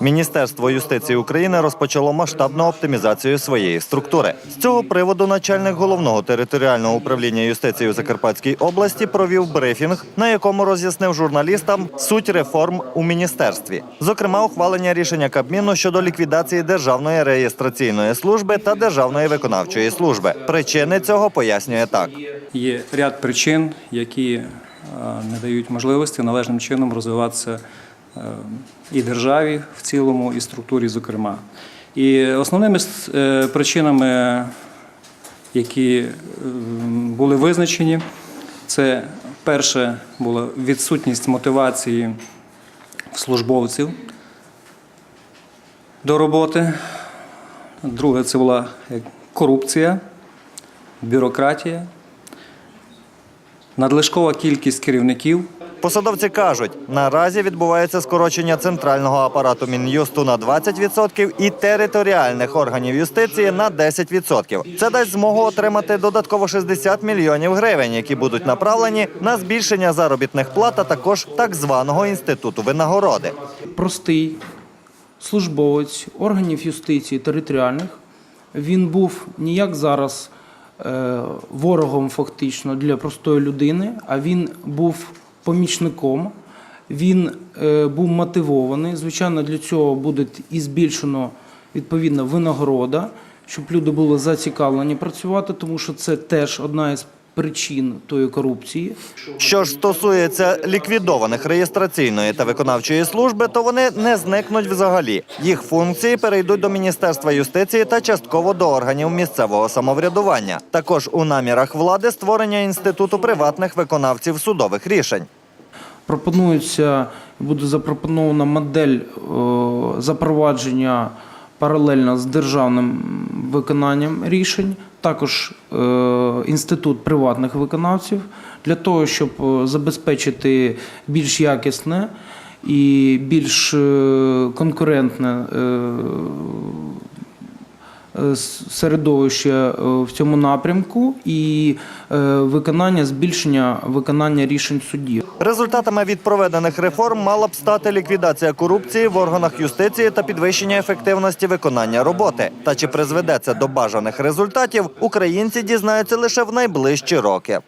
Міністерство юстиції України розпочало масштабну оптимізацію своєї структури. З цього приводу начальник головного територіального управління юстиції у Закарпатській області провів брифінг, на якому роз'яснив журналістам суть реформ у міністерстві, зокрема, ухвалення рішення Кабміну щодо ліквідації державної реєстраційної служби та державної виконавчої служби. Причини цього пояснює так. Є ряд причин, які е, не дають можливості належним чином розвиватися і державі в цілому, і структурі, зокрема. І основними е, причинами, які е, були визначені, це перше була відсутність мотивації службовців до роботи. Друге, це була е, корупція, бюрократія, надлишкова кількість керівників. Посадовці кажуть, наразі відбувається скорочення центрального апарату Мін'юсту на 20% і територіальних органів юстиції на 10%. Це дасть змогу отримати додатково 60 мільйонів гривень, які будуть направлені на збільшення заробітних плат, а також так званого інституту винагороди. простий службовець органів юстиції територіальних. Він був ніяк зараз е, ворогом фактично для простої людини, а він був помічником, він е, був мотивований. Звичайно, для цього буде і збільшено відповідна винагорода, щоб люди були зацікавлені працювати, тому що це теж одна із причин тої корупції. Що ж стосується ліквідованих реєстраційної та виконавчої служби, то вони не зникнуть взагалі. Їх функції перейдуть до Міністерства юстиції та частково до органів місцевого самоврядування. Також у намірах влади створення інституту приватних виконавців судових рішень. Пропонується, буде запропонована модель е, запровадження паралельно з державним виконанням рішень, також е, інститут приватних виконавців для того, щоб е, забезпечити більш якісне і більш е, конкурентне е, середовище е, в цьому напрямку і е, виконання збільшення виконання рішень судів. Результатами від проведених реформ мала б стати ліквідація корупції в органах юстиції та підвищення ефективності виконання роботи. Та чи призведе це до бажаних результатів, українці дізнаються лише в найближчі роки.